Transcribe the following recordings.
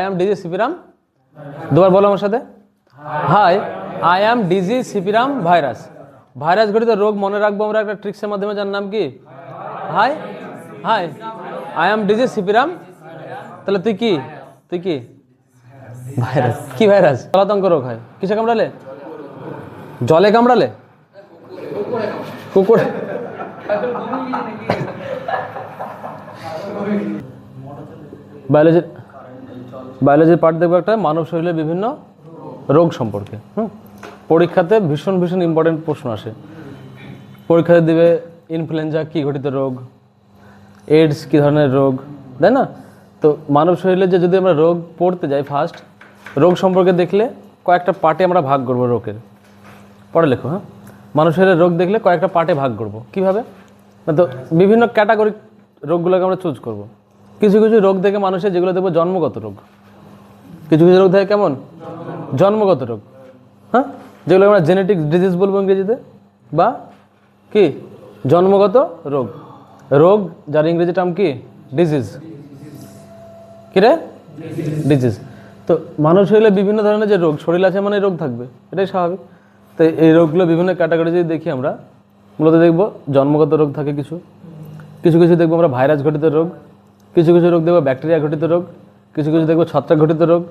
I am DG সিপিরাম দুবার বলো আমার সাথে। Hi I am DG সিপিরাম virus virus ঘটিত রোগ মনে রাখব আমরা একটা ট্রিক্সের মাধ্যমে, যার নাম কি? Hi hi I am disease সিপিরাম তাহলে তুই কি? তুই কি? ভাইরাস কি ভাইরাস জলাতঙ্ক রোগ হয়। কিসে কামড়ালে? জলে কামড়ালে? কুকুর। বায়োলজির বায়োলজির পার্ট দেখব একটা, মানব শরীরের বিভিন্ন রোগ সম্পর্কে, হুম? পরীক্ষাতে ভীষণ ভীষণ ইম্পর্টেন্ট প্রশ্ন আসে। পরীক্ষাতে দিবে ইনফ্লুয়েঞ্জা কী ঘটিত রোগ? এইডস কী ধরনের রোগ? তাই না? তো মানব শরীরে যে যদি আমরা রোগ পড়তে যাই ফার্স্ট রোগ সম্পর্কে দেখলে কয়েকটা পার্টে আমরা ভাগ করব রোগের। পড়ে লেখো হ্যাঁ? মানব শরীরের রোগ দেখলে কয়েকটা পার্টে ভাগ করব। কীভাবে? না তো বিভিন্ন ক্যাটাগরি রোগগুলোকে আমরা চুজ করব। কিছু কিছু রোগ দেখে মানুষের যেগুলো দেখব জন্মগত রোগ। কিছু কিছু রোগ থাকে কেমন? জন্মগত রোগ। হ্যাঁ? যেগুলো আমরা জেনেটিক ডিজিজ বলব ইংরেজিতে। বা কি? জন্মগত রোগ। রোগ, যার ইংরেজি টার্ম কি? ডিজিজ কি রে? ডিজিজ তো মানুষ শরীরে বিভিন্ন ধরনের যে রোগ, শরীর আছে মানে রোগ থাকবে। এটাই স্বাভাবিক। তো এই রোগগুলো বিভিন্ন ক্যাটাগরি যদি দেখি আমরা। মূলত দেখব জন্মগত রোগ থাকে কিছু। কিছু কিছু দেখব আমরা ভাইরাস ঘটিত রোগ। কিছু কিছু রোগ দেখব ব্যাকটেরিয়া ঘটিত রোগ। কিছু কিছু দেখব ছত্রাক ঘটিত রোগ।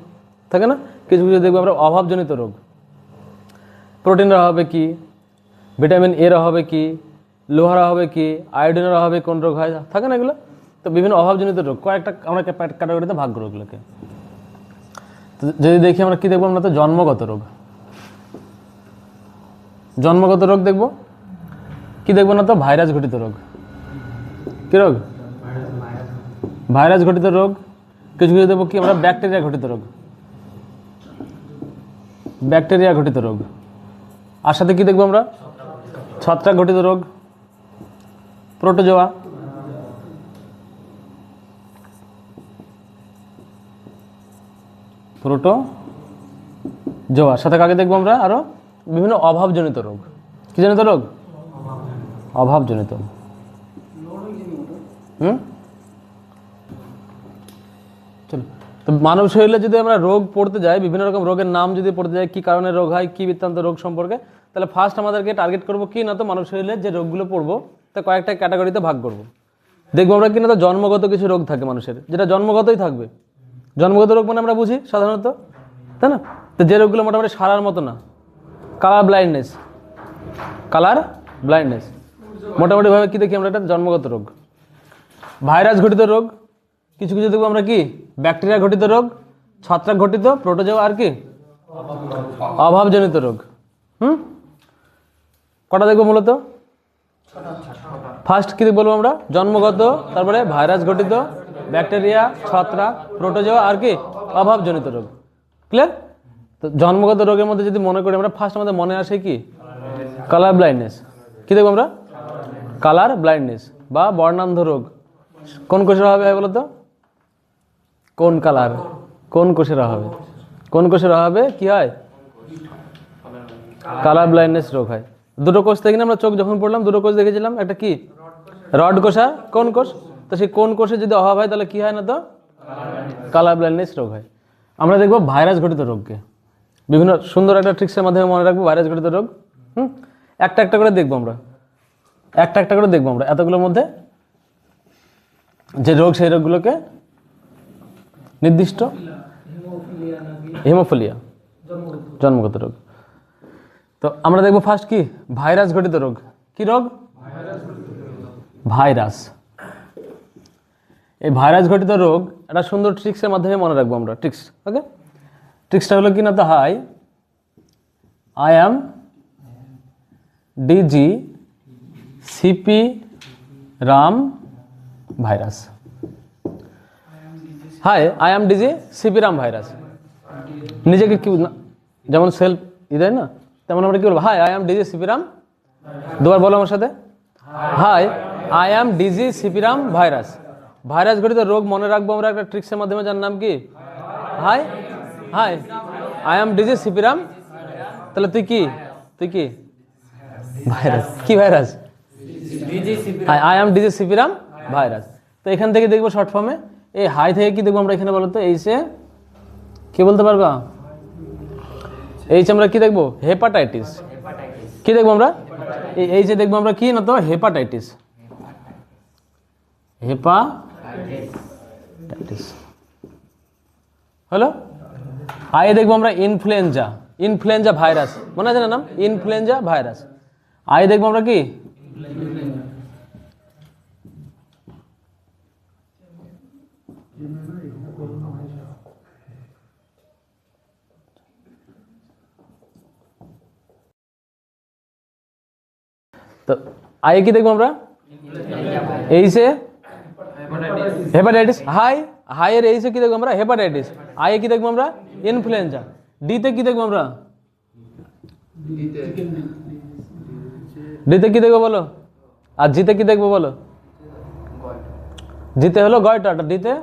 থাকে না? কিছু কিছু দেখব আমরা অভাবজনিত রোগ। প্রোটিনের অভাবে কি? ভিটামিন এর অভাবে কি? লোহার অভাবে কি? আয়োডিনের অভাবে কোন রোগ হয়? থাকে না এগুলো? তো বিভিন্ন অভাবজনিত রোগ। কয়েকটা আমরা ক্যাটাগরিতে ভাগ করব এগুলোকে। তো যদি দেখি আমরা কি দেখব আমরা তো জন্মগত রোগ। জন্মগত রোগ দেখব? কি দেখব না তো? ভাইরাস ঘটিত রোগ। কি রোগ? ভাইরাস ঘটিত রোগ। কিছু কিছু দেখব কি? আমরা ব্যাকটেরিয়া ঘটিত রোগ। ব্যাকটেরিয়া ঘটিত রোগ। আর সাথে কী দেখব আমরা? ছত্রাক ঘটিত রোগ। প্রোটোজোয়া। প্রোটো জোয়া সাথে কাকে দেখব আমরা? আরও বিভিন্ন অভাবজনিত রোগ। কী জনিত রোগ? অভাবজনিত। হুম? চলো। মানব শরীরে যদি আমরা রোগ পড়তে যাই, বিভিন্ন রকম রোগের নাম যদি পড়তে যাই, কি কারণে রোগ হয়, কি বৃত্তান্ত রোগ সম্পর্কে, তাহলে ফার্স্ট আমাদেরকে টার্গেট করব কি না তো মানব শরীরে যে রোগগুলো পড়ব, তা কয়েকটা ক্যাটাগরিতে ভাগ করব। দেখব আমরা কি না তো জন্মগত কিছু রোগ থাকে মানুষের, যেটা জন্মগতই থাকবে। জন্মগত রোগ মানে আমরা বুঝি সাধারণত, তাই না? তো যে রোগগুলো মোটামুটি সারার মতো না। কালার ব্লাইন্ডনেস কালার ব্লাইন্ডনেস মোটামুটিভাবে কী দেখি আমরা এটা? জন্মগত রোগ। ভাইরাস ঘটিত রোগ কিছু কিছু দেখব আমরা কি? ব্যাকটেরিয়া ঘটিত রোগ, ছত্রাক ঘটিত প্রোটোজোয়া আর কি? অভাবজনিত রোগ। হুম? কটা দেখব মূলত? ফার্স্ট কি বলব আমরা? জন্মগত, তারপরে ভাইরাস ঘটিত, ব্যাকটেরিয়া, ছত্রাক প্রোটোজোয়া আর কি? অভাবজনিত রোগ। ক্লিয়ার তো জন্মগত রোগের মধ্যে যদি মনে করি আমরা ফার্স্ট আমাদের মনে আসে কি? কালার ব্লাইন্ডনেস কি দেখব আমরা? কালার ব্লাইন্ডনেস বা বর্ণান্ধ রোগ। কোন কোষের হবে বলতো? কোন কালার? কোন কোষের অভাবে কোন কোষের অভাবে কি হয়? কালার ব্লাইন্ডনেস রোগ হয়। দুটো কোষ থেকে আমরা চোখ যখন পড়লাম, দুটো কোষ দেখেছিলাম, একটা কি? রড কোষা কোন কোষ? তো সেই কোন কোষে যদি অভাব হয়, তাহলে কি হয় না তো? কালার ব্লাইন্ডনেস রোগ হয়। আমরা দেখব ভাইরাস ঘটিত রোগকে। বিভিন্ন সুন্দর একটা ট্রিক্সের মাধ্যমে মনে রাখব ভাইরাস ঘটিত রোগ। হুম? একটা একটা করে দেখব আমরা। একটা একটা করে দেখব আমরা। এতগুলোর মধ্যে যে রোগ, সেই রোগগুলোকে নির্দিষ্ট? হিমোফিলিয়া। জন্মগত রোগ। তো আমরা দেখব ফার্স্ট কি? ভাইরাস ঘটিত রোগ। কি রোগ? ভাইরাস। এই ভাইরাস ঘটিত রোগ একটা সুন্দর ট্রিক্সের মাধ্যমে মনে রাখব আমরা। ট্রিক্স ওকে ট্রিক্সটা হলো কি না তো? Hi I am DG CP Ram virus hi I am DG CP Ram virus নিজেকে কি যেমন সেলফ ই দেয় না? তেমন আমরা কি বলব? হাই আই অ্যাম ডিজি সিপিরাম দুবার বলো আমার সাথে। Hi I am DG সিপিরাম virus virus ঘটিত রোগ মনে রাখব আমরা একটা ট্রিক্সের মাধ্যমে যার নাম কি? Hi hi I am disease সিপিরাম তাহলে তুই কি? তুই কি? ভাইরাস কি virus I am DG সিপিরাম virus তো এখান থেকে দেখব শর্ট ফর্মে এই হাই থেকে কি দেখব আমরা এখানে বলো বলতো এইসে কি বলতে পারবা? এইচ আমরা কি দেখব? হেপাটাইটিস কি দেখব আমরা? এই এইচে দেখব আমরা কি না তো? হেপাটাইটিস হেপাটাইটিস হলো আয়ে দেখব আমরা ইনফ্লুয়েঞ্জা ইনফ্লুয়েঞ্জা ভাইরাস মনে আছে না নাম? ইনফ্লুয়েঞ্জা ভাইরাস আয়ে দেখব আমরা কি? তো আয়ে কি দেখব আমরা? এইসে হেপাটাইটিস হাই হাইয়ের এইসে কি দেখব আমরা? হেপাটাইটিস আয়ে কি দেখব আমরা? ইনফ্লুয়েঞ্জা ডিতে কি দেখব আমরা? ডিতে কি দেখব বলো? আর জিতে কি দেখব বলো? জিতে হলো গয়টাটা ডিতে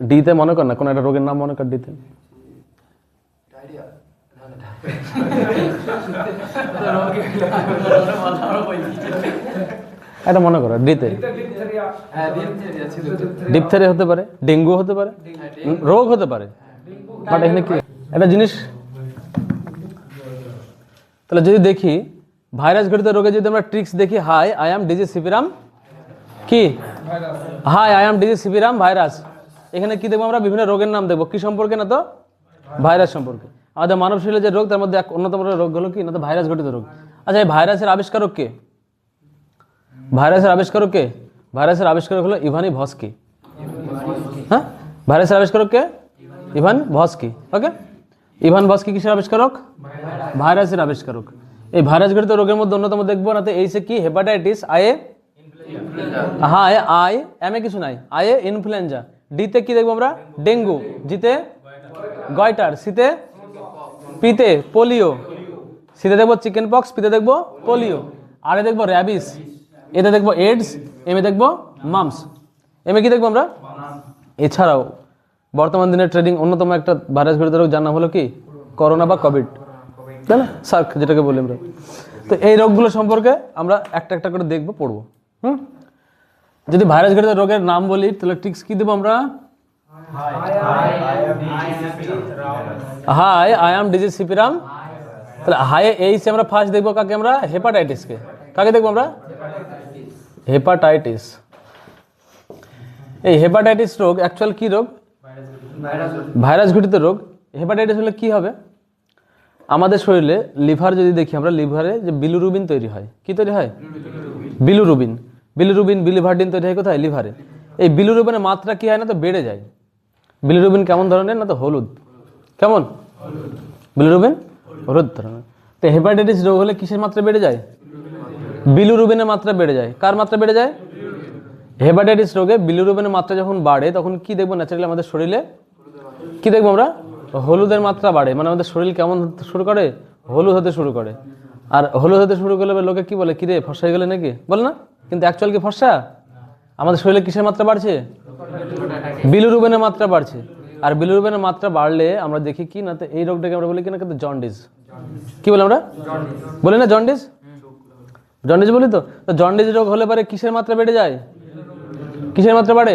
ডিতে মনে কর না, কোন একটা রোগের নাম মনে কর ডিতে এটা মনে করো ডিতে ডিপথেরিয়া হতে পারে ডেঙ্গু হতে পারে রোগ হতে পারে। বাট এখানে কি? একটা জিনিস তাহলে যদি দেখি ভাইরাস ঘটিত রোগে যদি আমরা ট্রিক্স দেখি হাই আই এম ডিজি সিপিরাম কি? Hi I am DG সিপিরাম virus. এখানে কি দেখব আমরা? বিভিন্ন রোগের নাম দেখব। কি সম্পর্কে না তো? ভাইরাস সম্পর্কে। আমাদের মানব শরীরে যে রোগ, তার মধ্যে এক অন্যতম রোগ হলো কি? না তো ভাইরাস ঘটিত রোগ। আচ্ছা এই ভাইরাসের আবিষ্কারক কে? ভাইরাসের আবিষ্কারক কে? ভাইরাসের আবিষ্কারক হলো ইভানি ভস্কি। হ্যাঁ? ভাইরাসের আবিষ্কারক কে? ইভান ভস্কি। ওকে? ইভান ভস্কি কিসের আবিষ্কারক ভাইরাসের আবিষ্কারক এই ভাইরাস ঘটিত রোগের মধ্যে অন্যতম দেখব না তো, এই সে কি? হেপাটাইটিস আয়ে হ্যাঁ আই, এম এ কিছু নাই। আয়ে ইনফ্লুয়েঞ্জা ডিতে কি দেখব আমরা? ডেঙ্গু। জিতে গয়টার সিতে পিতে পোলিও। সিতে দেখব চিকেন পক্স, পিতে দেখব পোলিও। আরে দেখব র্যাবিস। এতে দেখব এডস, এম দেখব মামস। এম কি দেখব আমরা? এছাড়াও, বর্তমান দিনের ট্রেডিং অন্যতম একটা ভাইরাস ঘটিত রোগ নাম হলো কি? করোনা বা কোভিড। তাই না? সার্ক, যেটাকে বলি আমরা। তো এই রোগগুলো সম্পর্কে আমরা একটা একটা করে দেখব, পড়ব। হুম? যদি ভাইরাস ঘটিত রোগের নাম বলি, তাহলে ট্রিক্স কি দেবো আমরা? হাই আই এম ডিজিজ সিপিরাম তাহলে হাই এইসে আমরা ফার্স্ট দেখব কাকে আমরা? হেপাটাইটিসকে কাকে দেখব আমরা? হেপাটাইটিস এই হেপাটাইটিস রোগ অ্যাকচুয়াল কি রোগ? ভাইরাস ঘটিত রোগ। হেপাটাইটিস হলে কি হবে? আমাদের শরীরে লিভার যদি দেখি আমরা লিভারে যে বিলুরুবিন তৈরি হয় কি তৈরি হয়? বিলুরুবিন বিলুরুবিন বিলিভার্ডিন তৈরি হয় কোথায়? লিভারে এই বিলুরুবিনের মাত্রা কি হয় না তো? বেড়ে যায়। বিলুরুবিন কেমন ধরনের না তো হলুদ? কেমন? বিলুরুবিন হলুদ ধরনের। তো হেপাটাইটিস রোগ হলে কিসের মাত্রা বেড়ে যায়? বিলুরুবিনের মাত্রা বেড়ে যায়। কার মাত্রা বেড়ে যায়? হেপাটাইটিস রোগে বিলুরুবিনের মাত্রা যখন বাড়ে, তখন কি দেখব ন্যাচারালি আমাদের শরীরে? কি দেখব আমরা? হলুদের মাত্রা বাড়ে। মানে আমাদের শরীর কেমন শুরু করে? হলুদ হতে শুরু করে। আর হলুদ হতে শুরু করলে লোকে কি বলে? কিরে, ফর্সা হয়ে গেলে নাকি? বলে না। কিন্তু অ্যাকচুয়াল কি ফর্সা? আমাদের শরীরে কিসের মাত্রা বাড়ছে? বিলুরুবেনের মাত্রা বাড়ছে। আর বিলুরুবেনের মাত্রা বাড়লে আমরা দেখি কি না এই রোগটাকে আমরা বলি কি না কিন্তু জন্ডিস। কি বলি আমরা? বলি না জন্ডিস? জন্ডিস বলি তো? তো জন্ডিস রোগ হলে পরে কিসের মাত্রা বেড়ে যায়? কিসের মাত্রা বাড়ে?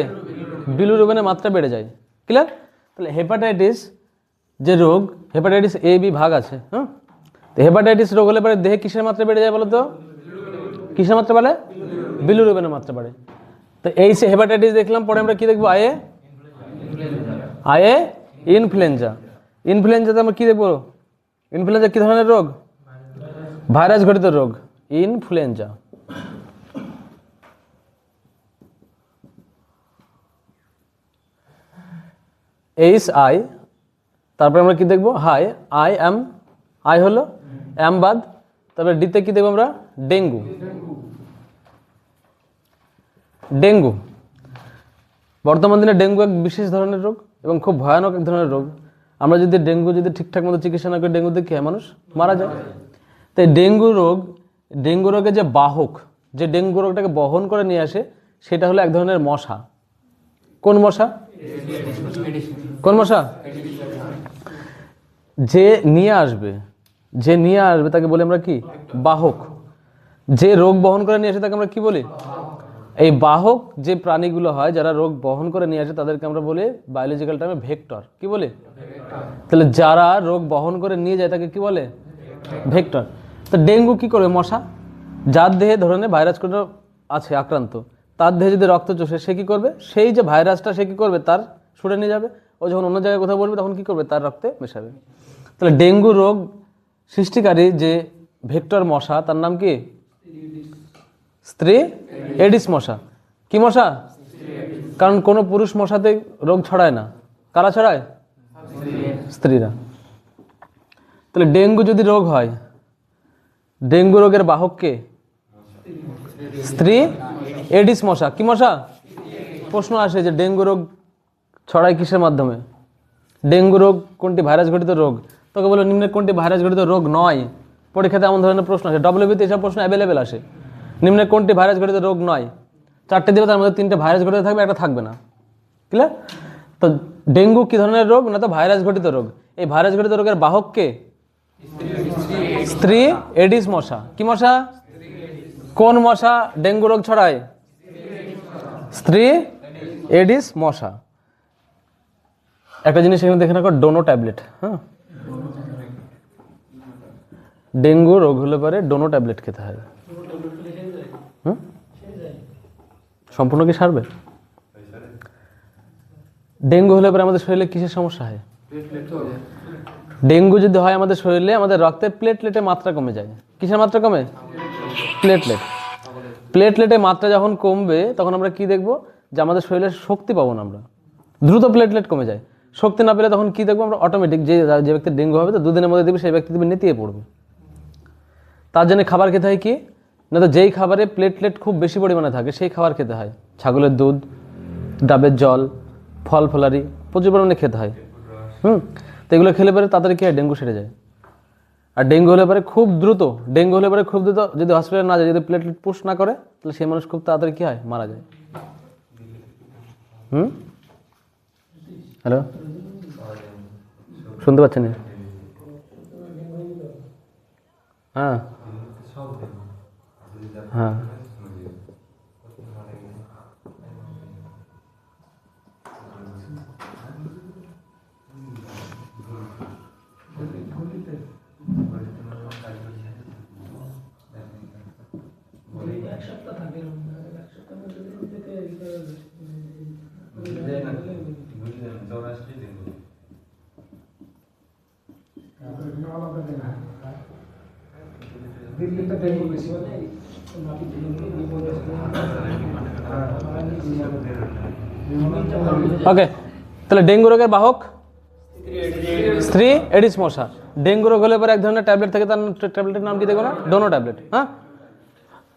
বিলুরুবেনের মাত্রা বেড়ে যায়। ক্লিয়ার তাহলে হেপাটাইটিস যে রোগ হেপাটাইটিস এ বি ভাগ আছে হ্যাঁ তো হেপাটাইটিস রোগ হলে পরে দেহে কিসের মাত্রা বেড়ে যায় বলো তো? কিসের মাত্রা বাড়ে? বিলুরুবেনের মাত্রা বাড়ে। তো এই সে হেপাটাইটিস দেখলাম, পরে আমরা কি দেখব? আয়ে? আয়ে ইনফ্লুয়েঞ্জা ইনফ্লুয়েঞ্জাতে আমরা কি দেখব? ইনফ্লুয়েঞ্জা কী ধরনের রোগ? ভাইরাস ঘটিত রোগ। ইনফ্লুয়েঞ্জা এইচ আই তারপরে আমরা কি দেখব? হাই আই এম আই হলো এম বাদ। তারপরে ডিতে কি দেখব আমরা? Dengue dengue. বর্তমান দিনে ডেঙ্গু এক বিশেষ ধরনের রোগ এবং খুব ভয়ানক এক ধরনের রোগ। আমরা যদি ডেঙ্গু যদি ঠিকঠাক মতো চিকিৎসা না করি কি হয়? মানুষ মারা যায়। তাই ডেঙ্গু রোগ, ডেঙ্গু রোগের যে বাহক, যে ডেঙ্গু রোগটাকে বহন করে নিয়ে আসে, সেটা হলো এক ধরনের মশা। কোন মশা? কোন মশা? যে নিয়ে আসবে, যে নিয়ে আসবে তাকে বলি আমরা কি? বাহক। যে রোগ বহন করে নিয়ে আসে তাকে আমরা কি বলি? এই বাহক যে প্রাণীগুলো হয়, যারা রোগ বহন করে নিয়ে আসে, তাদেরকে আমরা বলি বায়োলজিক্যাল টার্মে ভেক্টর কি বলে? তাহলে যারা রোগ বহন করে নিয়ে যায়, তাকে কি বলে? ভেক্টর তো ডেঙ্গু কি করবে মশা? যার দেহে ধরনের ভাইরাস কোনো আছে, আক্রান্ত, তার দেহে যদি রক্ত চষে, সে কী করবে? সেই যে ভাইরাসটা সে কী করবে? তার সরে নিয়ে যাবে। ও যখন অন্য জায়গায় কোথাও বলবে, তখন কী করবে? তার রক্তে মেশাবে। তাহলে ডেঙ্গু রোগ সৃষ্টিকারী যে ভেক্টর মশা, তার নাম কি? স্ত্রী? এডিস মশা। কি মশা? কারণ কোনো পুরুষ মশাতে রোগ ছড়ায় না। কারা ছড়ায়? স্ত্রীরা। তাহলে ডেঙ্গু যদি রোগ হয়, ডেঙ্গু রোগের বাহককে স্ত্রী? এডিস মশা। কি মশা? প্রশ্ন আসে যে ডেঙ্গু রোগ ছড়ায় কিসের মাধ্যমে? ডেঙ্গু রোগ কোনটি ভাইরাস ঘটিত রোগ? তোকে বলো নিম্নে কোনটি ভাইরাস ঘটিত রোগ নয়? পরীক্ষাতে এমন ধরনের প্রশ্ন আসে। ডব্লিউবিতে এসব প্রশ্ন অ্যাভেলেবেল আসে। নিম্নে কোনটি ভাইরাস ঘটিত রোগ নয়? চারটে দিবে তার মধ্যে তিনটে ভাইরাস ঘটিত থাকবে, একটা থাকবে না। ক্লিয়ার তো ডেঙ্গু কি ধরনের রোগ না তো ভাইরাস ঘটিত রোগ? এই ভাইরাস ঘটিত রোগের বাহক কে? স্ত্রী এডিস মশা। কি মশা? কোন মশা ডেঙ্গু রোগ ছড়ায়? স্ত্রী এডিস মশা। একটা জিনিস এখানে দেখে রাখো, ডোনো ট্যাবলেট হ্যাঁ? ডেঙ্গু রোগ হলে পরে ডোনো ট্যাবলেট খেতে হয়। হুম? সম্পূর্ণ কি সারবে? ডেঙ্গু হলে পরে আমাদের শরীরে কিসের সমস্যা হয়? ডেঙ্গু যদি হয় আমাদের শরীরে, আমাদের রক্তের প্লেটলেটের মাত্রা কমে যায়। কিসের মাত্রা কমে? প্লেটলেট প্লেটলেটের মাত্রা যখন কমবে, তখন আমরা কি দেখব? যে আমাদের শরীরে শক্তি পাবো না আমরা। দ্রুত প্লেটলেট কমে যায়। শক্তি না পেলে তখন কি দেখব আমরা? অটোমেটিক যে যে ব্যক্তির ডেঙ্গু হবে, তো দুদিনের মধ্যে দেখবে সেই ব্যক্তি দেখবে নেতিয়ে পড়বে। তার জন্য খাবার খেতে হয় কি? না তো যেই খাবারে প্লেটলেট খুব বেশি পরিমাণে থাকে, সেই খাবার খেতে হয়। ছাগলের দুধ, ডাবের জল, ফল, ফলারি, প্রচুর পরিমাণে খেতে হয়। হুম? তো এগুলো খেলে পরে তাড়াতাড়ি কি হয়? ডেঙ্গু সেরে যায়। আর ডেঙ্গু হলে পরে খুব দ্রুত, ডেঙ্গু হলে পরে খুব দ্রুত যদি হসপিটালে না যায়, যদি প্লেটলেট পুশ না করে, তাহলে সেই মানুষ খুব তাড়াতাড়ি কী হয়? মারা যায়। হুম? হ্যালো? শুনতে পাচ্ছেন হ্যাঁ। হ্যাঁ। দিল্লিতে ডেঙ্গু বেশি। বলে ওকে, তাহলে ডেঙ্গু রোগের বাহক? স্ত্রী এডিস মশা। ডেঙ্গু রোগ হলে পরে এক ধরনের ট্যাবলেট থাকে, তার ট্যাবলেটের নাম কি দেখব না? ডোনো ট্যাবলেট হ্যাঁ?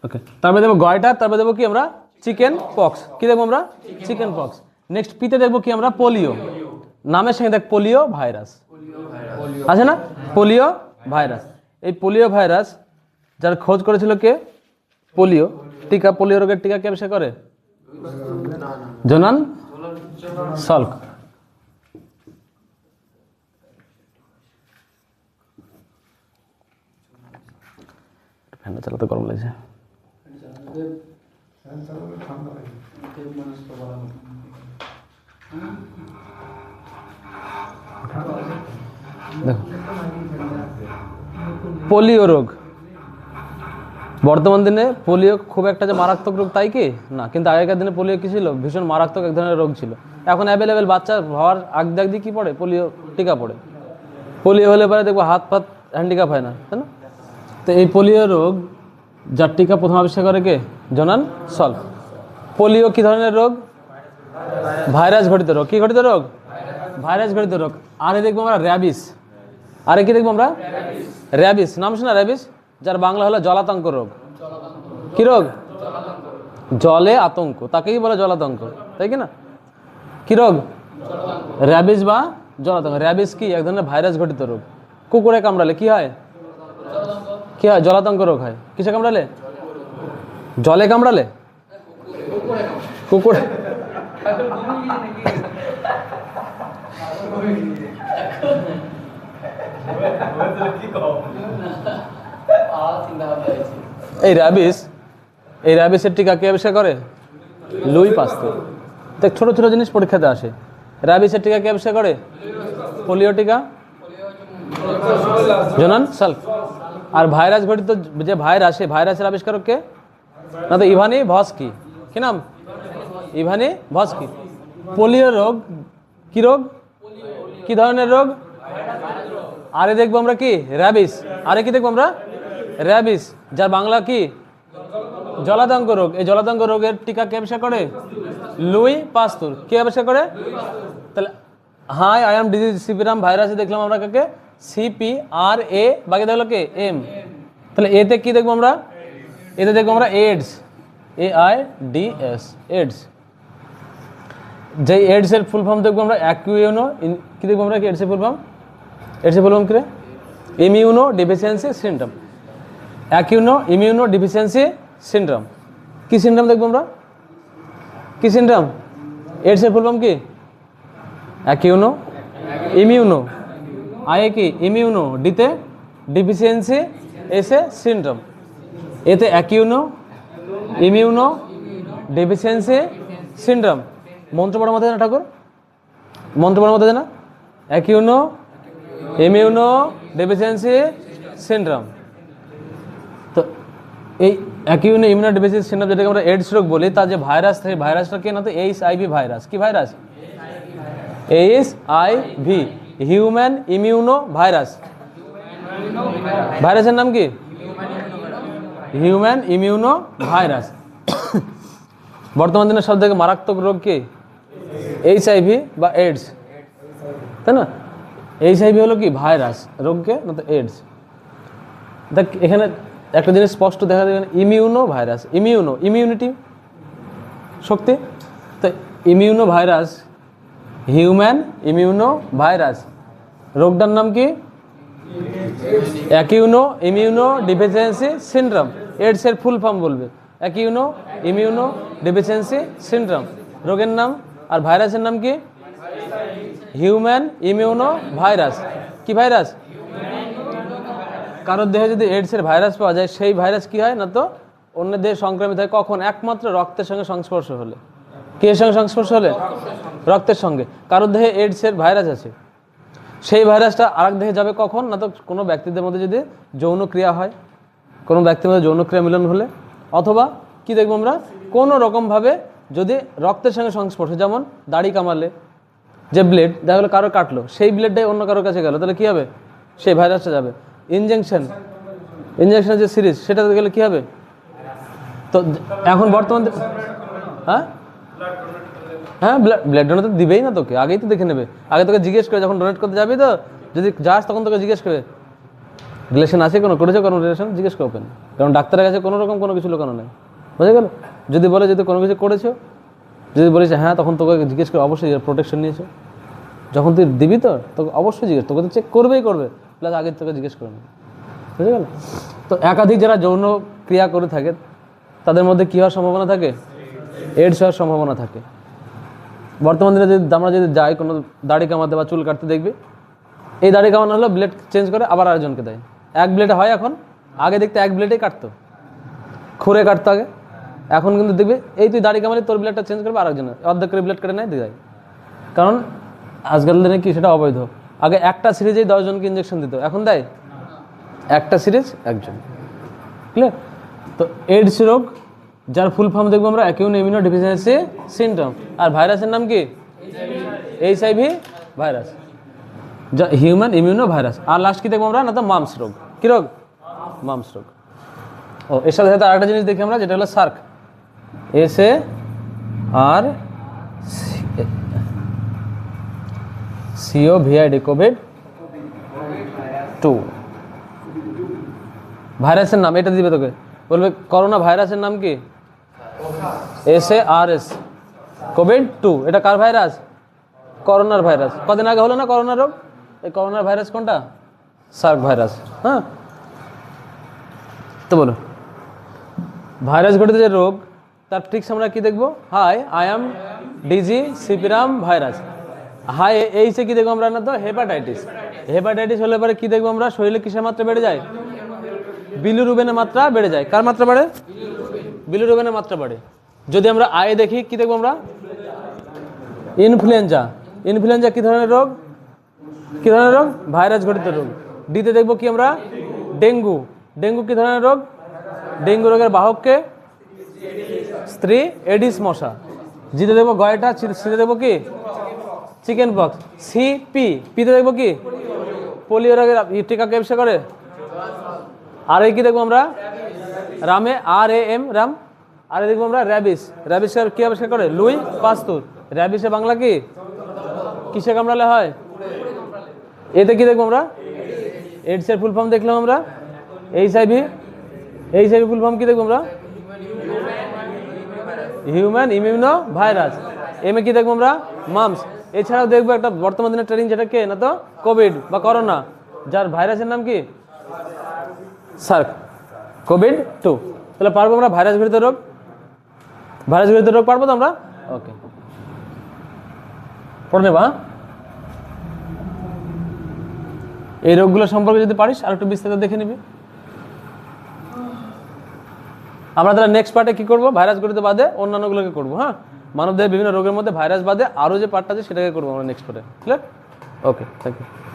ওকে তারপরে দেবো গয়টার তারপরে দেবো কি আমরা? Chicken pox. কি দেখব আমরা? Chicken pox. নেক্সট পিতে দেখব কি আমরা? পোলিও। নামের সঙ্গে দেখ, পোলিও ভাইরাস। আছে না? Polio virus. এই পোলিও ভাইরাস, যার খোঁজ করেছিল কে? পোলিও? টিকা, পোলিও রোগের টিকা কে আবিষ্কার করে? জোনান? সল্ক। ফ্যানটা চালাতে গরম লাগছে। দেখো। পোলিও রোগ। বর্তমান দিনে পোলিও খুব একটা যে মারাত্মক রোগ তাই কি? না, কিন্তু আগেকার দিনে পোলিও কি ছিল? ভীষণ মারাত্মক এক ধরনের রোগ ছিল। এখন অ্যাভেলেবেল বাচ্চা হওয়ার আগ দাগ দিয়ে কী পড়ে? পোলিও টিকা পড়ে। পোলিও হলে পরে দেখব হাত ফাত হ্যান্ডিক্যাপ হয় না, তাই না? তো এই পোলিও রোগ, যার টিকা প্রথম আবিষ্কার করে কে? জনান সলভ। পোলিও কি ধরনের রোগ? ভাইরাস ঘটিত রোগ। কি ঘটিত রোগ? ভাইরাস ঘটিত রোগ। আরে দেখব আমরা র্যাবিস। আরে কি দেখব আমরা? র্যাবিস। নাম শোনা, র্যাবিস? যার বাংলা হলো জলাতঙ্ক রোগ। কি রোগ? জলে আতঙ্ক। তাকেই বলে জলাতঙ্ক। তাই কি না? কি রোগ? র্যাবিস বা জলাতঙ্ক। র্যাবিস কি? এক ধরনের ভাইরাস ঘটিত রোগ। কুকুরে কামড়ালে কি হয়? কি হয়? জলাতঙ্ক রোগ হয়। কিসে কামড়ালে? জলে কামড়ালে? কুকুরে। এই র্যাবিস এই র্যাবিসের টিকা কে আবিষ্কার করে? লুই পাস্তুর দেখ, ছোটো ছোটো জিনিস পরীক্ষাতে আসে। র্যাবিসের টিকা কে আবিষ্কার করে? পোলিও টিকা? জোনান, সাল্ক। আর ভাইরাস ঘটিত যে ভাইরাস, সেই ভাইরাসের আবিষ্কারক কে? না তো ইভানি ভস্কি। কি নাম? ইভানি ভস্কি। পোলিও রোগ, কি রোগ? কি ধরনের রোগ? আরে দেখব আমরা কি? র্যাবিস আরে কি দেখব আমরা? র্যাবিস, যার বাংলা কি? জলাতঙ্ক রোগ। এই জলাতঙ্ক রোগের টিকা কে আবিষ্কার করে? লুই পাস্তুর। কে আবিষ্কার করে? তাহলে, হাই, আই এম ডিজিজ সিপিরাম ভাইরাসে দেখলাম আমরা কাকে? সিপি আর এ বাকি দেখল কে? এম। তাহলে, এতে কি দেখব আমরা? এতে দেখব আমরা AIDS. A I D S, AIDS. যে এডসের ফুল ফর্ম দেখব আমরা, অ্যাকুইউনো। কি দেখব আমরা? কি এডসের ফুল ফর্ম? এডসের ফুল ফর্ম কি রে? ইমিউনো ডিফিসিয়েন্সি সিন্ড্রোম অ্যাকিউনো ইমিউনো ডিফিসিয়েন্সি সিন্ড্রোম কী সিন্ড্রোম দেখব আমরা? কী সিন্ড্রোম এডসের ফুল ফর্ম কি? অ্যাকিউনো ইমিউনো আয়ে কি? ইমিউনো ডিতে ডিফিসিয়েন্সি এসে সিন্ড্রোম এতে অ্যাকিউনো ইমিউনো ডেফিসিয়েন্সি সিন্ড্রোম মন্ত্র পড়ার মধ্যে না, ঠাকুর? মন্ত্র পড়ার মধ্যে না? অ্যাকিউনো ইমিউনো ডেফিসিয়েন্সি সিন্ড্রোম এই অ্যাকিউনো ইমিউনো ডেফিসিয়েন্সি সিন্ড্রোম যেটাকে আমরা এডস রোগ বলি, তার যে ভাইরাস থাকে ভাইরাসটা কি না তো? এইচ আইভি ভাইরাস কি virus H I V human immuno virus ভাইরাসের নাম কি? হিউম্যান ইমিউনো ভাইরাস বর্তমান দিনের সব থেকে মারাত্মক রোগ কি? এইচ আইভি বা এইডস তাই না? এইচ আইভি হলো কি? ভাইরাস রোগকে না তো এইডস দেখ, এখানে একটা জিনিস স্পষ্ট দেখা যাবে ইমিউনো ভাইরাস ইমিউনো ইমিউনিটি শক্তি। তো immuno virus human immuno virus রোগটার নাম কি? অ্যাকিউনো ইমিউনো ডিফিসিয়েন্সি সিন্ড্রোম এডসের ফুল ফর্ম বলবে। অ্যাকিউনো ইমিউনো ডিফিসিয়েন্সি সিন্ড্রোম রোগের নাম আর ভাইরাসের নাম কি? হিউম্যান ইমিউনো ভাইরাস কি ভাইরাস কারোর দেহে যদি এডসের ভাইরাস পাওয়া যায়, সেই ভাইরাস কি হয় না তো? অন্য দেহে সংক্রমিত হয়। কখন? একমাত্র রক্তের সঙ্গে সংস্পর্শ হলে। কে সঙ্গে সংস্পর্শ হলে? রক্তের সঙ্গে। কারোর দেহে এডসের ভাইরাস আছে। সেই ভাইরাসটা আরেক দেহে যাবে কখন? না তো কোনো ব্যক্তিদের মধ্যে যদি যৌন ক্রিয়া হয়, কোনো ব্যক্তির মধ্যে যৌন ক্রিয়া মিলন হলে। অথবা কি দেখব আমরা? কোনো রকমভাবে যদি রক্তের সঙ্গে সংস্পর্শ, যেমন দাড়ি কামালে, যে ব্লেড দেখা গেলো কারও কাটলো, সেই ব্লেডটাই অন্য কারোর কাছে গেল, তাহলে কী হবে? সেই ভাইরাসটা যাবে। ইনজেকশন ইনজেকশনের যে সিরিজ সেটাতে গেলে কী হবে? তো এখন বর্তমান হ্যাঁ? হ্যাঁ ব্লাড ডোনেট তো দিবেই না তোকে, আগেই তো দেখে নেবে। আগে তোকে জিজ্ঞেস করে যখন ডোনেট করতে যাবি তো, যদি যাস তখন তোকে জিজ্ঞেস করে। রিলেশন আছে কোনো? করেছ কোনো রিলেশন জিজ্ঞেস করবেন কারণ ডাক্তারের কাছে কোনো রকম কোনো কিছু লোকানো নেই। বুঝে গেল? যদি বলে যদি কোনো কিছু করেছ, যদি বলিস হ্যাঁ তখন তোকে জিজ্ঞেস করে অবশ্যই প্রোটেকশন নিয়েছো। যখন তুই দিবি তো, তোকে অবশ্যই জিজ্ঞেস, তোকে তো চেক করবেই করবে। প্লাস আগে তোকে জিজ্ঞেস করে নেবে। বুঝে গেল? তো একাধিক যারা যৌন ক্রিয়া করে থাকে, তাদের মধ্যে কী হওয়ার সম্ভাবনা থাকে? এডস হওয়ার সম্ভাবনা থাকে। বর্তমান দিনে যদি আমরা যদি যাই, কোনো দাড়ি কামাতে বা চুল কাটতে দেখবি, এই দাড়ি কামানো হলো ব্লেড চেঞ্জ করে আবার আরেকজনকে দেয়। এক ব্লেডে হয় এখন, আগে দেখতে এক ব্লেডেই কাটতো। খুঁড়ে কাটতো আগে। এখন কিন্তু দেখবি, এই তুই দাড়ি কামালে তোর ব্লেডটা চেঞ্জ করবে আরেকজনের। অর্ধেক করে ব্লেড কেটে নেয়, দিয়ে দেয়। কারণ আজকাল দিনে কি, সেটা অবৈধ। আগে একটা সিরিজেই দশজনকে ইঞ্জেকশন দিত, এখন দেয়? একটা সিরিজ, একজন। ক্লিয়ার তো এইডস রোগ, যার ফুল ফর্ম দেখব আমরা অ্যাকিউন ইমিউনো ডিফিসিয়েন্সি সিনটম আর ভাইরাসের নাম কি? এইচ আইভি ভাইরাস যা হিউম্যান ইমিউনো ভাইরাস আর লাস্ট কি দেখব আমরা? না তো মামস রোগ। কি রোগ? মামস রোগ। ও, এর সাথে সাথে আরেকটা জিনিস দেখি আমরা, যেটা হলো SARS. S A R CO VID covid two. ভাইরাসের নাম, এটা দিবে তোকে। বলবে, করোনা ভাইরাসের নাম কি? S A R S. Covid two, এটা কার ভাইরাস? করোনার ভাইরাস। কদিন আগে হলো না করোনা রোগ? এই করোনার ভাইরাস কোনটা? সার্ক ভাইরাস হ্যাঁ? তো বলো। ভাইরাস ঘটিত যে রোগ, তার ট্রিক্স আমরা কি দেখব? Hi, I am DG সিপিরাম virus. Hi এইসে কি দেখব আমরা না তো? হেপাটাইটিস হেপাটাইটিস হলে পরে কি দেখব আমরা? শরীরে কিসের মাত্রা বেড়ে যায়? বিলুরুবেনের মাত্রা বেড়ে যায়। কার মাত্রা বাড়ে? বিলুরুবেনের মাত্রা বাড়ে। যদি আমরা আয়ে দেখি, কি দেখব আমরা? ইনফ্লুয়েঞ্জা ইনফ্লুয়েঞ্জা কি ধরনের রোগ? কি ধরনের রোগ? ভাইরাস ঘটিত রোগ। ডিতে দেখব কি আমরা? ডেঙ্গু। ডেঙ্গু কি ধরনের রোগ? ডেঙ্গু রোগের বাহককে স্ত্রী এডিস মশা। জিতে দেবো গয়টা সিতে দেখব কি? চিকেন পক্স সি পি পিতে দেখব কি? পোলিও রোগের টিকা কে আবিষ্কার করে? আর এই কি দেখব আমরা? রামে আর এ এম রাম। আর দেখব আমরা র্যাবিস র্যাবিস কি আবিষ্কার করে? লুই পাস্তুর। র্যাবিসের বাংলা কি? কিসে কামড়ালে হয়? এতে কি দেখব আমরা? এইডসের ফুল ফর্ম দেখলাম আমরা। H IV H IV full form কি দেখব আমরা? Human immuno virus M A কি দেখব আমরা? মামস এছাড়াও দেখব একটা বর্তমান দিনের ট্রেনিং যেটা কে, না তো? কোভিড বা করোনা যার ভাইরাসের নাম কি? সার্ক। কোভিড টু তাহলে পারব আমরা ভাইরাস ঘটিত রোগ? ভাইরাস ঘটিত রোগ পারব তো আমরা? ওকে পড়ে নেবা হ্যাঁ? এই রোগগুলো সম্পর্কে যদি পারিস, আর একটু বিস্তারিত দেখে নিবি। আমরা তাহলে নেক্সট পার্টে কি করব? ভাইরাস ঘটিত বাদে অন্যান্যগুলোকে করব হ্যাঁ? মানবদেহের বিভিন্ন রোগের মধ্যে ভাইরাস বাদে আরও যে পার্টটা আছে সেটাকে করব আমরা নেক্সট পরে ক্লিয়ার ওকে থ্যাংক ইউ